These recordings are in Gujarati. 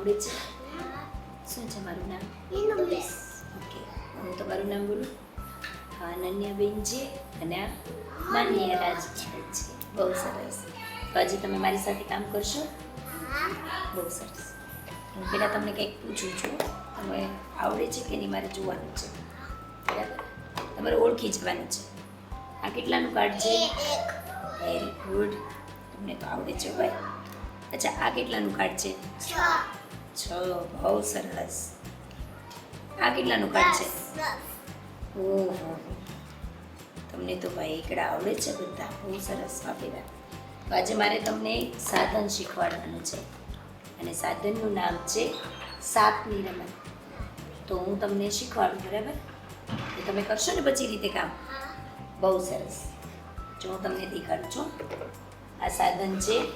આવડે છે? શું છે મારું નામ? ઓકે. હું તમારું નામ બોલું. હા અનન્યાબેન છે અને આ માન્ય રાજ છે. બહુ સરસ. તો આજે તમે મારી સાથે કામ કરશો? બહુ સરસ. હું પહેલાં તમને કંઈક પૂછું છું. તમે આવડે છે કે નહીં મારે જોવાનું છે? બરાબર? તમારે ઓળખી જવાનું છે. આ કેટલાનું કાર્ડ છે? Very good. તમને તો આવડે છે ભાઈ. અચ્છા આ કેટલાનું કાર્ડ છે. છ બહુ સરસ. આ કેટલાનું કાર્ડ છે? ઓહો. તમને તો ભાઈ એકડા આવડે છે બધા. બહુ સરસ વાપેલા તો આજે મારે તમને સાધન શીખવાડવાનું છે. અને સાધનનું નામ છે સાપની રમત. તો હું તમને શીખવાડું બરાબર? તો તમે કરશો ને પછી રીતે કામ? બહુ સરસ. જો હું તમને દેખાડું છું. આ સાધન છે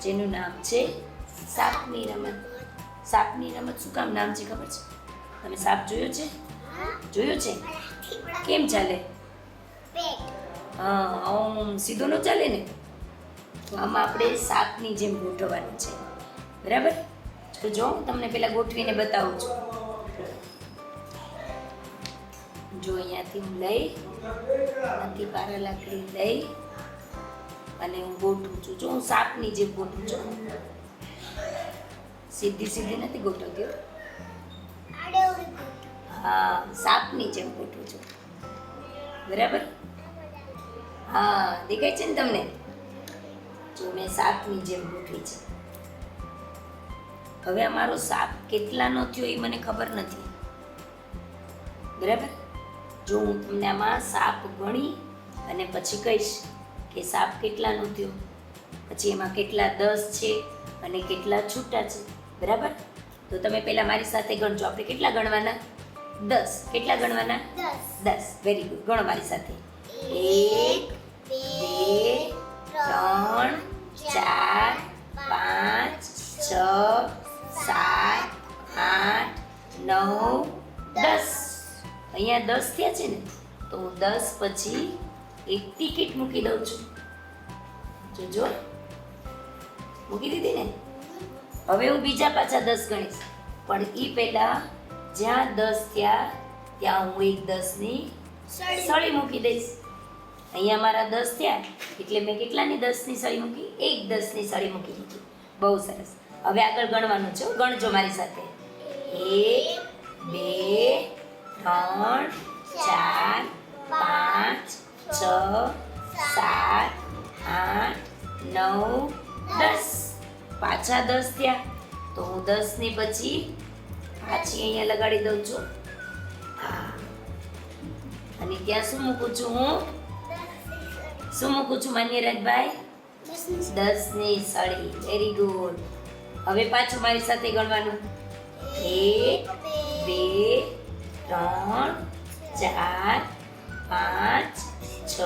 જેનું નામ છે સાપની રમત. સાપની રમત શું કામ નામ છે ખબર છે? તમે સાપ જોયો છે? જોયો છે? કેમ ચાલે? હા આમ સીધો ન ચાલે ને? તો આમાં આપણે સાપની જેમ ગોઠવવાનું છે. બરાબર? તો જો હું તમને પહેલાં ગોઠવીને બતાવું છું. જો અહીંયાથી હું લઈ અહીંયાથી પારા લાકડી લઈ અને હું ગોઠવું છું. જો હું સાપની જેમ ગોઠવું છું. સીધી સીધી નથી ગોઠવતી હો. હા સાપની જેમ ગોઠવું છું. બરાબર? હા દેખાય છે ને તમને? જો મેં સાપની જેમ ગોઠવી છે. હવે અમારો સાપ કેટલાનો થયો એ મને ખબર નથી. બરાબર? જો હું તમને આમાં સાપ ગણી અને પછી કહીશ કે સાપ કેટલાનો થયો પછી એમાં કેટલા દસ છે અને કેટલા છૂટા છે. બરાબર? તો તમે પહેલાં મારી સાથે ગણજો. આપણે કેટલા ગણવાના? દસ. કેટલા ગણવાના? દસ. વેરી ગુડ ગણો મારી સાથે. એક, બે, ત્રણ, ચાર, પાંચ, છ, સાત, આઠ, નવ, દસ. અહીંયા દસ થયા છે ને? તો હું દસ પછી એક ટિકિટ મૂકી દઉં છું. જોજો. મૂકી દીધી ને? હવે હું બીજા પાછા દસ ગણીશ. પણ એ પહેલાં જ્યાં દસ ત્યાં ત્યાં હું એક દસની સળી મૂકી દઈશ. અહીંયા મારા દસ થયા એટલે મેં કેટલાની દસની સળી મૂકી? એક દસની સળી મૂકી દીધી. બહુ સરસ. હવે આગળ ગણવાનું છે. ગણજો મારી સાથે. એક બે ત્રણ ચાર પાંચ છ સાત આઠ નવ દસ. પાછા દસ થયા. તો હું દસની પછી પાછી અહીંયા લગાડી દઉં છું. હા. અને ત્યાં શું મૂકું છું હું? શું મૂકું છું માન્યરાજભાઈ? દસની સળી વેરી ગુડ હવે પાછું મારી સાથે ગણવાનું. એક, બે, ત્રણ, ચાર, પાંચ, છ,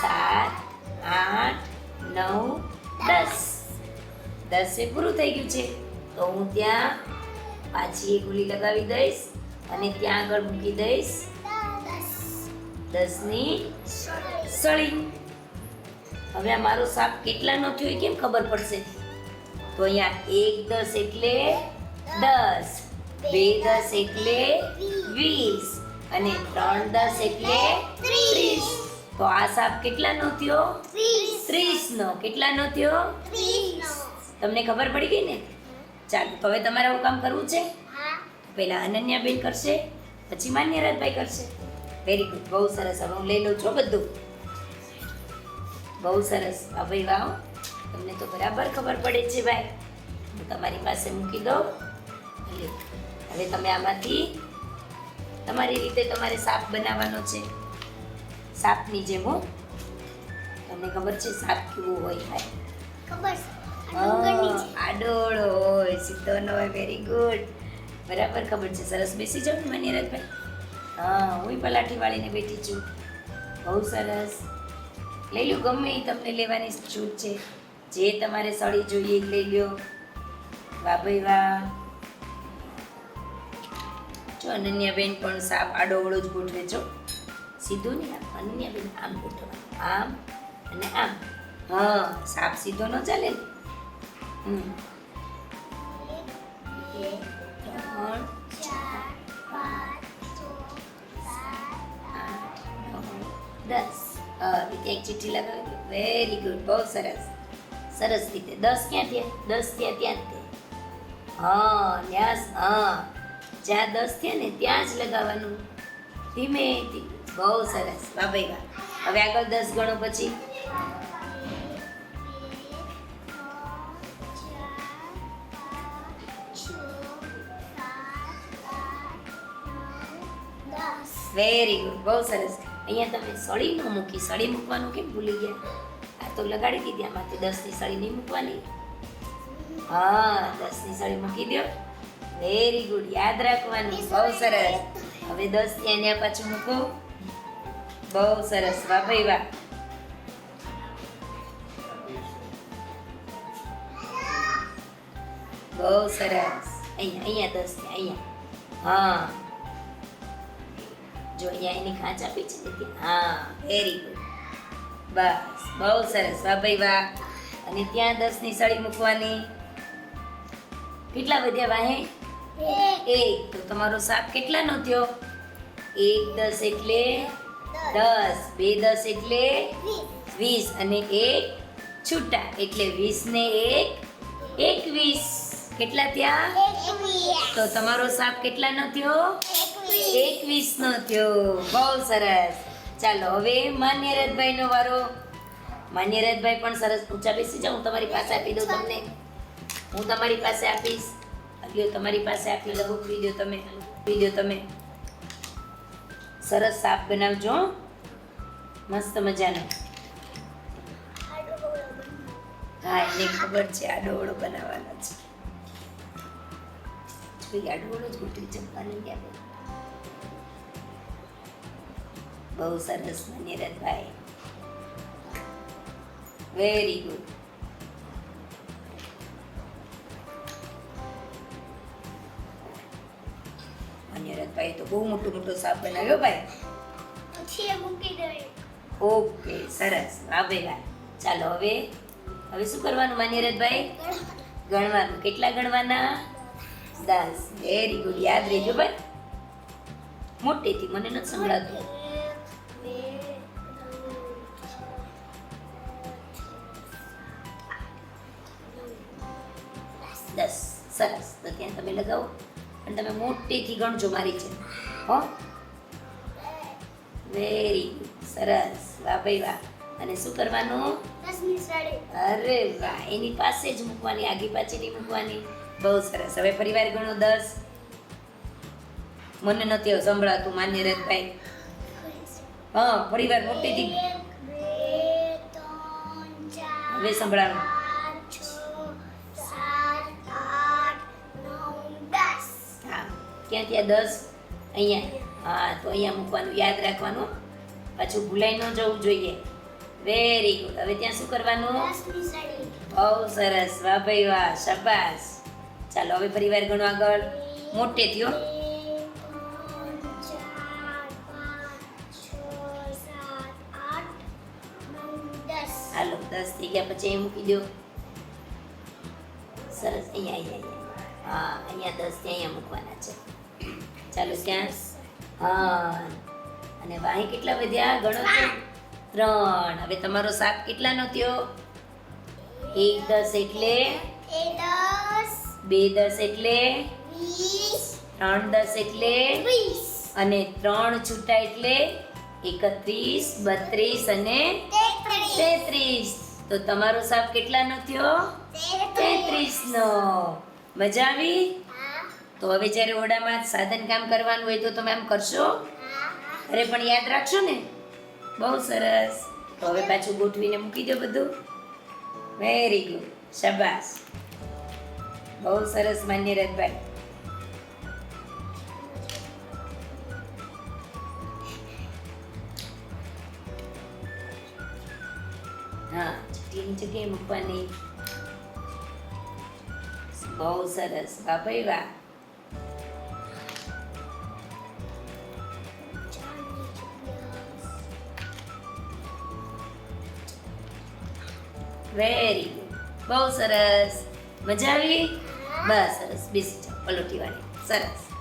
સાત, આઠ, નવ, દસ. દસે પૂરું થઈ ગયું છે. તો હું ત્યાં પાછી એક ગુલી લગાવી દઈશ અને ત્યાં આગળ મૂકી દઈશ. દસની સળી. હવે આ મારો સાપ કેટલાનો થયો એ કેમ ખબર પડશે? તો અહીંયા એક દસ એટલે દસ બે દસ એટલે વીસ અને ત્રણ દસ એટલે ત્રીસ. તો આ સાપ કેટલાનો થયો? ત્રીસનો કેટલાનો થયો? તમને ખબર પડી ગઈ ને? ચાલો તો હવે તમારે આવું કામ કરવું છે? પહેલાં અનન્યાબેન કરશે પછી માન્યરાજભાઈ કરશે. વેરી ગુડ બહુ સરસ. હવે હું લઈ લઉં છું બધું. બહુ સરસ. અભય વાવ તમને તો બરાબર ખબર પડે છે ભાઈ. હું તમારી પાસે મૂકી દઉં. હવે તમે આમાંથી તમારી રીતે તમારે સાપ બનાવવાનો છે. સાપની જેમ તમને ખબર છે સાપ કેવું હોય ભાઈ? હા, આડોળ હોય સીધો ન હોય વેરી ગુડ બરાબર ખબર છે સરસ. બેસી જાઓ ને મનિરાજભાઈ હા. હું પલાઠી વાળીને બેઠી છું. બહુ સરસ. લઈ લો ગમે એ તમને લેવાની છૂટ છે. જે તમારે સળી જોઈએ લઈ લ્યો. વાહ ભાઈ વાહ. જો અનન્યાબેન પણ સાપ આડોવળો જ ગોઠવે છો સીધું નહીં આમ અનન્યાબેન આમ ગોઠવવાનું. આમ અને આમ. હા સાપ સીધો ન ચાલે ને? દસ. રીતે એક ચિઠ્ઠી લગાવી વેરી ગુડ બહુ સરસ. સરસ રીતે. દસ ક્યાં થયા? દસ થયા ત્યાં જ હા, ન્યાસ. હા. જ્યાં દસ થયા ને ત્યાં જ લગાવવાનું. ધીમે ધીમે બહુ સરસ. વાહ ભાઈ વાહ. હવે આગળ દસ ગણો પછી. વેરી ગુડ બહુ સરસ. અહીંયા તમે સળી ન મૂકી, સળી મૂકવાનું કેમ ભૂલી ગયા? આ તો લગાડી દીધી આમાંથી દસની સળી નહીં મૂકવાની. હા, દસની સળી મૂકી દો વેરી ગુડ યાદ રાખવાની. બહુ સરસ. હવે દસ ત્યાં ત્યાં પાછું મૂકો. બહુ સરસ. વાહ ભાઈ વાહ. બહુ સરસ. અહીંયા અહીંયા દસ અહીંયા. હા. જો અહીંયા એની ખાંચ આપી છે ને હા વેરી ગુડ બસ બહુ સરસ. વાહ ભાઈ વાહ. અને ત્યાં દસની સળી મૂકવાની. કેટલા વધ્યા વાહે? એક. તો તમારો સાપ કેટલાનો થયો? એક દસ એટલે દસ. બે દસ એટલે વીસ. અને એક છૂટા. એટલે વીસ ને એક એકવીસ. કેટલા થયા? તો તમારો સાપ કેટલાનો થયો? એકવીસ નો થયો. બહુ સરસ. ચાલો, હવે માન્યરથભાઈ નો વારો. માન્યરથભાઈ પણ સરસ ઊંચા બેસી જાઉં તમારી પાસે આપી દઉં તમને. હું તમારી પાસે આપીશ. લ્યો તમારી પાસે આપી લઉં પી દો તમે. પી દો તમે. સરસ સાફ બનાવજો. મસ્ત મજાનો. હા, એને ખબર છે આ ડોળો બનાવવાનો છે. આડોળો જ ગુટરી ચંપાને ગયા બહુ સરસ મનિરથભાઈ વેરી ગુડ મનિરથભાઈ તો બહુ મોટો મોટો સાપ બનાવ્યો ભાઈ ઓકે સરસ ભાઈ ચાલો હવે હવે શું કરવાનું માન્યરથભાઈ ગણવાનું કેટલા ગણવાના દસ વેરી ગુડ યાદ રહેજો ભાઈ મોટેથી મને નથી સંભળાતું દસ. સરસ. તો ત્યાં તમે લગાવો. અને તમે મોટેથી ગણજો મારી છે. હો. વેરી ગુડ સરસ. વાહ ભાઈ વાહ. અને શું કરવાનું? અરે વાહ. એની પાસે જ મૂકવાની આગી પાછી નહીં મૂકવાની. બહુ સરસ. હવે પરિવાર ગણો દસ. મને નથી સંભળાતું. માન્ય રતભાઈ હા પરિવાર મોટેથી હવે સંભળાવું. ક્યાં ત્યાં દસ અહીંયા હા તો અહીંયા મૂકવાનું યાદ રાખવાનું. પાછું ભૂલાઈ ન જવું જોઈએ. વેરી ગુડ હવે ત્યાં શું કરવાનું? બહુ સરસ. વાહ ભાઈ વાહ. શાબાશ. ચાલો હવે પરિવાર ગણો આગળ. મોટે થયો. હાલો દસ થઈ ગયા. પછી અહીં મૂકી દો. સરસ. અહીંયા અહીંયા અહીંયા. હા અહીંયા દસ ત્યાં અહીંયા મૂકવાના છે. ચાલો ક્યાં હા. અને વાહી કેટલા વધ્યા ગણો ત્રણ. હવે તમારો સાપ કેટલાનો થયો? એક દસ એટલે? બે દસ એટલે? ત્રણ દસ એટલે? અને ત્રણ છૂટા એટલે? એકત્રીસ બત્રીસ અને તેત્રીસ. તો તમારો સાપ કેટલાનો થયો? તેત્રીસ. નો મજા આવી? તો હવે જ્યારે ઓરડામાં સાધન કામ કરવાનું હોય તો તમે આમ કરશો? અરે, પણ યાદ રાખશો ને? બહુ સરસ. તો હવે પાછું ગોઠવીને મૂકી દો બધું. વેરી ગુડ શાબાશ. બહુ સરસ માન્ય રથભાઈ હા ચીટીની જગ્યાએ મૂકવાની. બહુ સરસ. વાહ ભાઈ વાહ. વેરી ગુડ બહુ સરસ. મજા આવી? બસ સરસ. બેસી જાઓ. પલોટી વાળી. સરસ.